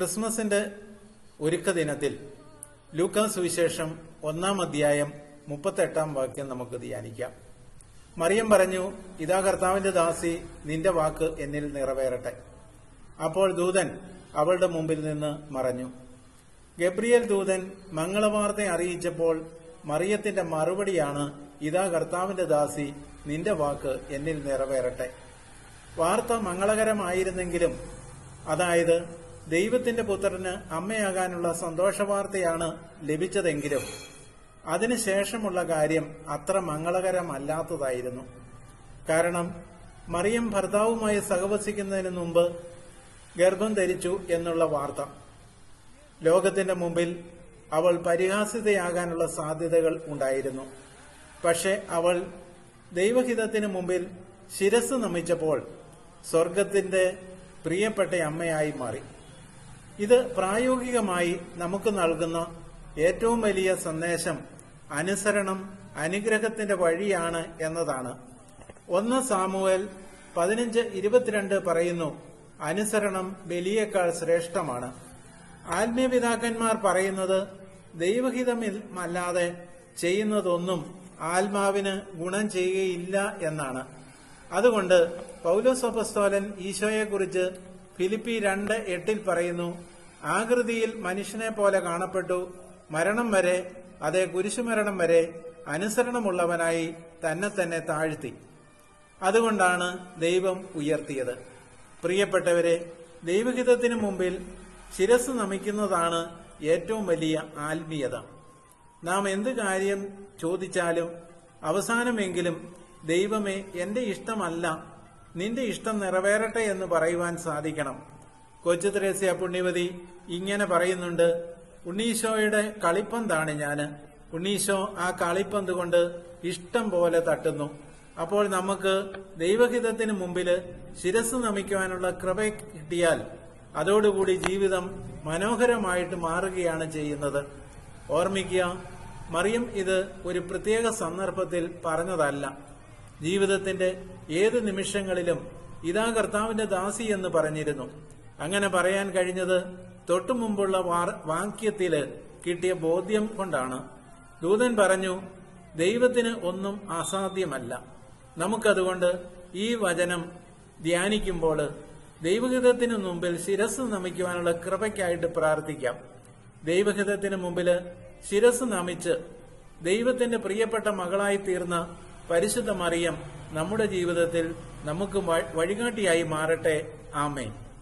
ക്രിസ്മസിന്റെ ഒരുക്ക ദിനത്തിൽ ലൂക്കാ സുവിശേഷം ഒന്നാം അധ്യായം മുപ്പത്തെട്ടാം വാക്യം നമുക്ക് ധ്യാനിക്കാം. മറിയം പറഞ്ഞു ഇതാ കർത്താവിന്റെ ദാസി നിന്റെ വാക്ക് എന്നിൽ നിറവേറട്ടെ. അപ്പോൾ ദൂതൻ അവളുടെ മുമ്പിൽ നിന്ന് മറഞ്ഞു. ഗബ്രിയൽ ദൂതൻ മംഗളവാർത്ത അറിയിച്ചപ്പോൾ മറിയത്തിന്റെ മറുപടിയാണ് ഇതാ കർത്താവിന്റെ ദാസി നിന്റെ വാക്ക് എന്നിൽ നിറവേറട്ടെ. വാർത്ത മംഗളകരമായിരുന്നെങ്കിലും അതായത് ദൈവത്തിന്റെ പുത്രന് അമ്മയാകാനുള്ള സന്തോഷവാർത്തയാണ് ലഭിച്ചതെങ്കിലും അതിനുശേഷമുള്ള കാര്യം അത്ര മംഗളകരമല്ലാത്തതായിരുന്നു. കാരണം മറിയം ഭർത്താവുമായി സഹവസിക്കുന്നതിന് മുമ്പ് ഗർഭം ധരിച്ചു എന്നുള്ള വാർത്ത. ലോകത്തിന്റെ മുമ്പിൽ അവൾ പരിഹാസിതയാകാനുള്ള സാധ്യതകൾ ഉണ്ടായിരുന്നു. പക്ഷെ അവൾ ദൈവഹിതത്തിന് മുമ്പിൽ ശിരസ് നമിച്ചപ്പോൾ സ്വർഗത്തിന്റെ പ്രിയപ്പെട്ട അമ്മയായി മാറി. ഇത് പ്രായോഗികമായി നമുക്ക് നൽകുന്ന ഏറ്റവും വലിയ സന്ദേശം അനുസരണം അനുഗ്രഹത്തിന്റെ വഴിയാണ് എന്നതാണ്. ഒന്ന് സാമുവൽ പതിനഞ്ച് ഇരുപത്തിരണ്ട് പറയുന്നു അനുസരണം ബലിയേക്കാൾ ശ്രേഷ്ഠമാണ്. ആത്മീയപിതാക്കന്മാർ പറയുന്നത് ദൈവഹിതമല്ലാതെ ചെയ്യുന്നതൊന്നും ആത്മാവിന് ഗുണം ചെയ്യുകയില്ല എന്നാണ്. അതുകൊണ്ട് പൌലോസോപസ്തോലൻ ഈശോയെക്കുറിച്ച് ഫിലിപ്പി രണ്ട് എട്ടിൽ പറയുന്നു ആകൃതിയിൽ മനുഷ്യനെ പോലെ കാണപ്പെട്ടു. മരണം വരെ അതേ കുരിശുമരണം വരെ അനുസരണമുള്ളവനായി തന്നെ തന്നെ താഴ്ത്തി. അതുകൊണ്ടാണ് ദൈവം ഉയർത്തിയത്. പ്രിയപ്പെട്ടവരെ ദൈവഹിതത്തിനു മുമ്പിൽ ശിരസ് നമിക്കുന്നതാണ് ഏറ്റവും വലിയ ആത്മീയത. നാം എന്ത് കാര്യം ചോദിച്ചാലും അവസാനമെങ്കിലും ദൈവമേ എന്റെ ഇഷ്ടമല്ല നിന്റെ ഇഷ്ടം നിറവേറട്ടെ എന്ന് പറയുവാൻ സാധിക്കണം. കൊച്ചു ത്രേസ്യ പുണ്യവതി ഇങ്ങനെ പറയുന്നുണ്ട് ഉണ്ണീശോയുടെ കളിപ്പന്താണ് ഞാൻ ഉണ്ണീശോ ആ കളിപ്പന്ത് കൊണ്ട് ഇഷ്ടം പോലെ തട്ടുന്നു. അപ്പോൾ നമുക്ക് ദൈവഹിതത്തിന് മുമ്പിൽ ശിരസ് നമിക്കുവാനുള്ള കൃപ കിട്ടിയാൽ അതോടുകൂടി ജീവിതം മനോഹരമായിട്ട് മാറുകയാണ് ചെയ്യുന്നത്. ഓർമ്മിക്കുക മറിയം ഇത് ഒരു പ്രത്യേക സന്ദർഭത്തിൽ പറഞ്ഞതല്ല. ജീവിതത്തിന്റെ ഏത് നിമിഷങ്ങളിലും ഇതാ കർത്താവിന്റെ ദാസി എന്ന് പറഞ്ഞിരുന്നു. അങ്ങനെ പറയാൻ കഴിഞ്ഞത് തൊട്ടു മുമ്പുള്ള വാക്യത്തിൽ കിട്ടിയ ബോധ്യം കൊണ്ടാണ്. ദൂതൻ പറഞ്ഞു ദൈവത്തിന് ഒന്നും അസാധ്യമല്ല. നമുക്കതുകൊണ്ട് ഈ വചനം ധ്യാനിക്കുമ്പോൾ ദൈവഹിതത്തിനു മുമ്പിൽ ശിരസ് നമിക്കുവാനുള്ള കൃപയ്ക്കായിട്ട് പ്രാർത്ഥിക്കാം. ദൈവഹിതത്തിന് മുമ്പിൽ ശിരസ് നമിച്ച് ദൈവത്തിന്റെ പ്രിയപ്പെട്ട മകളായി തീർന്ന പരിശുദ്ധ മറിയം നമ്മുടെ ജീവിതത്തിൽ നമുക്ക് വഴികാട്ടിയായി മാറട്ടെ. ആമേൻ.